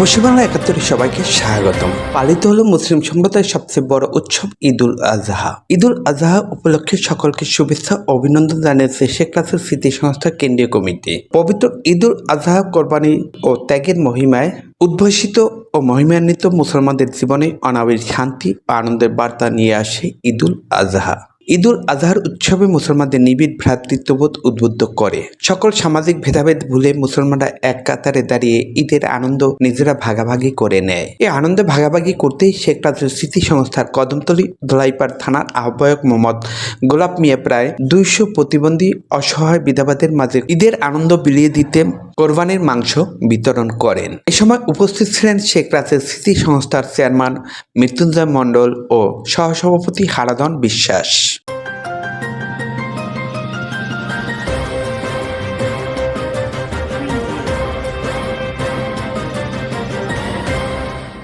পশ্চিমবাংলা একাত্তরে সবাইকে স্বাগতম। পালিত হলো মুসলিম সম্প্রদায়ের সবচেয়ে বড় উৎসব ঈদুল আজহা। ঈদুল আজহা উপলক্ষে সকলকে শুভেচ্ছা অভিনন্দন জানিয়েছে শেখ রাসেল স্মৃতি সংস্থা কেন্দ্রীয় কমিটি। পবিত্র ঈদুল আজহা কোরবানি ও ত্যাগের মহিমায় উদ্ভাসিত ও মহিমান্বিত মুসলমানদের জীবনে অনাবির শান্তি ও আনন্দের বার্তা নিয়ে আসে ঈদুল আজহা। ঈদুল আজহার উৎসবে মুসলমানদের নিবিড় ভ্রাতৃত্ববোধ উদ্বুদ্ধ করে। সকল সামাজিক ভেদাভেদ ভুলে মুসলমানরা এক কাতারে দাঁড়িয়ে ঈদের আনন্দ নিজেরা ভাগাভাগি করে নেয়। এই আনন্দে ভাগাভাগি করতেই শেখ রাজুর স্মৃতি সংস্থার কদমতলী দোলাইপাড় থানার আহ্বায়ক মোহাম্মদ গোলাপ মিয়া প্রায় দুইশো প্রতিবন্ধী অসহায় বিধাবাদের মাঝে ঈদের আনন্দ বিলিয়ে দিতে কোরবানির মাংস বিতরণ করেন। এ সময় উপস্থিত ছিলেন শেখ রাজের স্মৃতি সংস্থার চেয়ারম্যান মৃত্যুঞ্জয় মণ্ডল ও সহসভাপতি হারাধন বিশ্বাস।